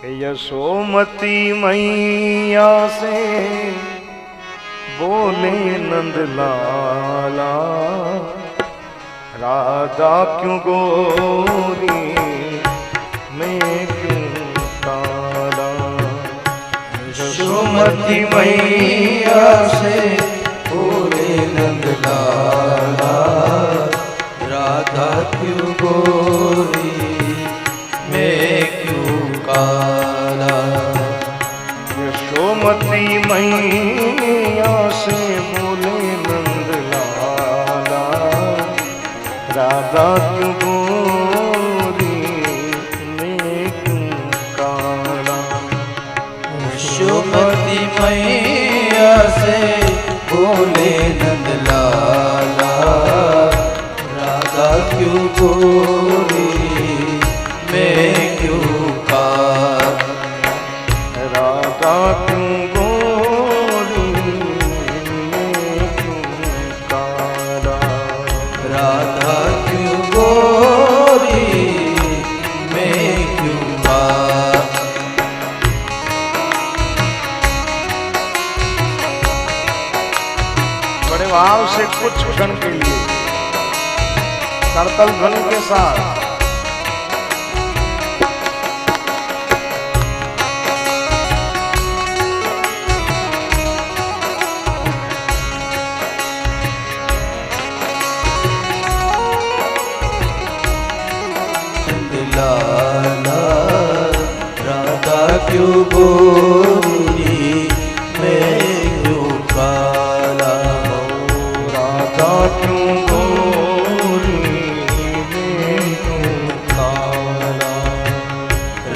कि यशोमती मैया से बोले नंद लाला राधा क्यों गोरी मैं क्यों काला सुमति मैया से यशोमती मैया से बोले नंद लाला राधा क्यों गोरी मैं मैया से बोले नंद लाला राधा क्यों गोरी भाव से कुछ क्षण के लिए। करतल ध्वनि के साथ। क्यों गोरी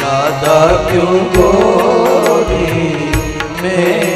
राधा क्यों गोरी मैं